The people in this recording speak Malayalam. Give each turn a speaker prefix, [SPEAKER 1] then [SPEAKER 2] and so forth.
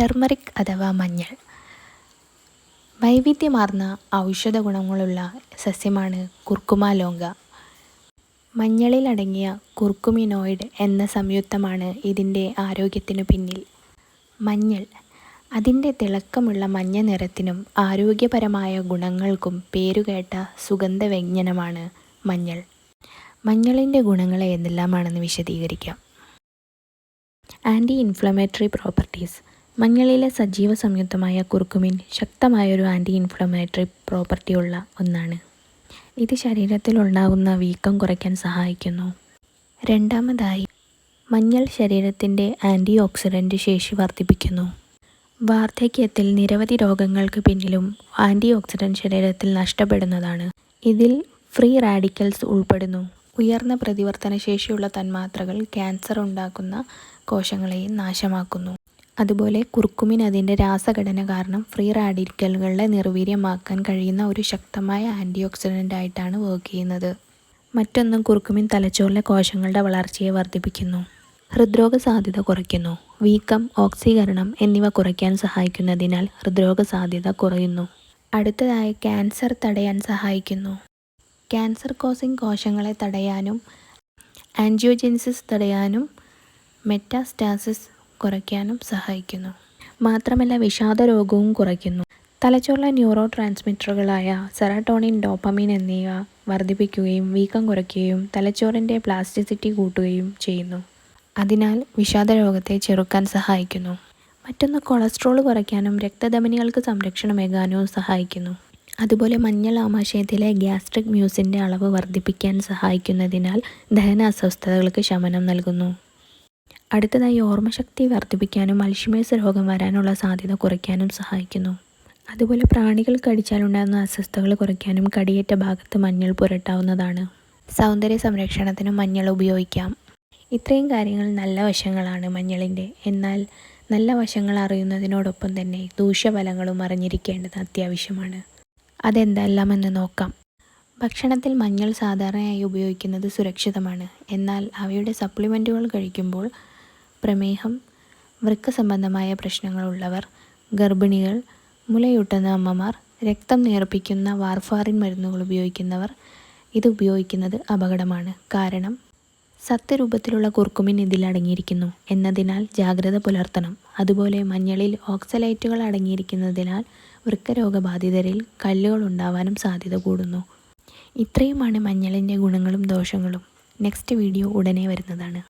[SPEAKER 1] ടെർമറിക് അഥവാ മഞ്ഞൾ. വൈവിധ്യമാർന്ന ഔഷധ ഗുണങ്ങളുള്ള സസ്യമാണ് കുർക്കുമ ലോങ്ക. മഞ്ഞളിലടങ്ങിയ കുർക്കുമിനോയിഡ് എന്ന സംയുക്തമാണ് ഇതിന്റെ ആരോഗ്യത്തിനു പിന്നിൽ. മഞ്ഞൾ അതിന്റെ തിളക്കമുള്ള മഞ്ഞ നിറത്തിനും ആരോഗ്യപരമായ ഗുണങ്ങൾക്കും പേരുകേട്ട സുഗന്ധവ്യഞ്ജനമാണ് മഞ്ഞൾ. മഞ്ഞളിന്റെ ഗുണങ്ങൾ ഏതെല്ലാമാണെന്ന് വിശദീകരിക്കാം. Anti inflammatory properties. മഞ്ഞളിലെ സജീവ സംയുക്തമായ കുർക്കുമിൻ ശക്തമായൊരു ആന്റി ഇൻഫ്ലമേറ്ററി പ്രോപ്പർട്ടി ഉള്ള ഒന്നാണ്. ഇത് ശരീരത്തിൽ ഉണ്ടാകുന്ന വീക്കം കുറയ്ക്കാൻ സഹായിക്കുന്നു. രണ്ടാമതായി മഞ്ഞൾ ശരീരത്തിന്റെ ആന്റി ഓക്സിഡന്റ് ശേഷി വർദ്ധിപ്പിക്കുന്നു. വാർദ്ധക്യത്തിൽ നിരവധി രോഗങ്ങൾക്ക് പിന്നിലും ആന്റി ഓക്സിഡന്റ് ശരീരത്തിൽ നഷ്ടപ്പെടുന്നതാണ്. ഇതിൽ ഫ്രീ റാഡിക്കൽസ് ഉൾപ്പെടുന്നു. ഉയർന്ന പ്രതിവർത്തന ശേഷിയുള്ള തന്മാത്രകൾ ക്യാൻസർ ഉണ്ടാക്കുന്ന കോശങ്ങളെയും നാശമാക്കുന്നു. അതുപോലെ കുർക്കുമിൻ അതിന്റെ രാസഘടന കാരണം ഫ്രീ റാഡിക്കലുകളെ നിർവീര്യമാക്കാൻ കഴിയുന്ന ഒരു ശക്തമായ ആന്റി ഓക്സിഡന്റ് ആയിട്ടാണ് വർക്ക് ചെയ്യുന്നത്. മറ്റൊന്നും കുർക്കുമിൻ തലച്ചോറിലെ കോശങ്ങളുടെ വളർച്ചയെ വർദ്ധിപ്പിക്കുന്നു. ഹൃദ്രോഗ സാധ്യത കുറയ്ക്കുന്നു. വീക്കം ഓക്സീകരണം എന്നിവ കുറയ്ക്കാൻ സഹായിക്കുന്നതിനാൽ ഹൃദ്രോഗ സാധ്യത കുറയുന്നു. അടുത്തതായി ക്യാൻസർ തടയാൻ സഹായിക്കുന്നു. ക്യാൻസർ കോസിംഗ് കോശങ്ങളെ തടയാനും ആൻജിയോജെൻസിസ് തടയാനും മെറ്റാസ്റ്റാസിസ് കുറയ്ക്കാനും സഹായിക്കുന്നു. മാത്രമല്ല വിഷാദ രോഗവും കുറയ്ക്കുന്നു. തലച്ചോറിലെ ന്യൂറോ ട്രാൻസ്മിറ്ററുകളായ സെറാട്ടോണിൻ ഡോപ്പമിൻ എന്നിവ വർദ്ധിപ്പിക്കുകയും വീക്കം കുറയ്ക്കുകയും തലച്ചോറിന്റെ പ്ലാസ്റ്റിസിറ്റി കൂട്ടുകയും ചെയ്യുന്നു. അതിനാൽ വിഷാദ രോഗത്തെ ചെറുക്കാൻ സഹായിക്കുന്നു. മറ്റൊന്ന് കൊളസ്ട്രോൾ കുറയ്ക്കാനും രക്തധമനികൾക്ക് സംരക്ഷണമേകാനും സഹായിക്കുന്നു. അതുപോലെ മഞ്ഞൾ ആമാശയത്തിലെ ഗ്യാസ്ട്രിക് മ്യൂസിന്റെ അളവ് വർദ്ധിപ്പിക്കാൻ സഹായിക്കുന്നതിനാൽ ദഹന അസ്വസ്ഥതകൾക്ക് ശമനം നൽകുന്നു. അടുത്തതായി ഓർമ്മശക്തി വർദ്ധിപ്പിക്കാനും അൽഷിമേഴ്സ് രോഗം വരാനുള്ള സാധ്യത കുറയ്ക്കാനും സഹായിക്കുന്നു. അതുപോലെ പ്രാണികൾ കടിച്ചാലുണ്ടാകുന്ന അസ്വസ്ഥതകൾ കുറയ്ക്കാനും കടിയേറ്റ ഭാഗത്ത് മഞ്ഞൾ പുരട്ടാവുന്നതാണ്. സൗന്ദര്യ സംരക്ഷണത്തിനും മഞ്ഞൾ ഉപയോഗിക്കാം. ഇത്രയും കാര്യങ്ങൾ നല്ല വശങ്ങളാണ് മഞ്ഞളിന്റെ. എന്നാൽ നല്ല വശങ്ങൾ അറിയുന്നതിനോടൊപ്പം തന്നെ ദൂഷ്യഫലങ്ങളും അറിഞ്ഞിരിക്കേണ്ടത് അത്യാവശ്യമാണ്. അതെന്തെല്ലാമെന്ന് നോക്കാം. ഭക്ഷണത്തിൽ മഞ്ഞൾ സാധാരണയായി ഉപയോഗിക്കുന്നത് സുരക്ഷിതമാണ്. എന്നാൽ അവയുടെ സപ്ലിമെന്റുകൾ കഴിക്കുമ്പോൾ പ്രമേഹം വൃക്ക സംബന്ധമായ പ്രശ്നങ്ങളുള്ളവർ ഗർഭിണികൾ മുലയൂട്ടുന്ന അമ്മമാർ രക്തം നേർപ്പിക്കുന്ന വാർഫാറിൻ മരുന്നുകൾ ഉപയോഗിക്കുന്നവർ ഇത് ഉപയോഗിക്കുന്നത് അപകടമാണ്. കാരണം സത്യരൂപത്തിലുള്ള കുർക്കുമിൻ ഇതിൽ അടങ്ങിയിരിക്കുന്നു. എന്നതിനാൽ ജാഗ്രത പുലർത്തണം. അതുപോലെ മഞ്ഞളിൽ ഓക്സലൈറ്റുകൾ അടങ്ങിയിരിക്കുന്നതിനാൽ വൃക്കരോഗബാധിതരിൽ കല്ലുകൾ ഉണ്ടാവാനും സാധ്യത കൂടുന്നു. ഇത്രയുമാണ് മഞ്ഞളിന്റെ ഗുണങ്ങളും ദോഷങ്ങളും. നെക്സ്റ്റ് വീഡിയോ ഉടനെ വരുന്നതാണ്.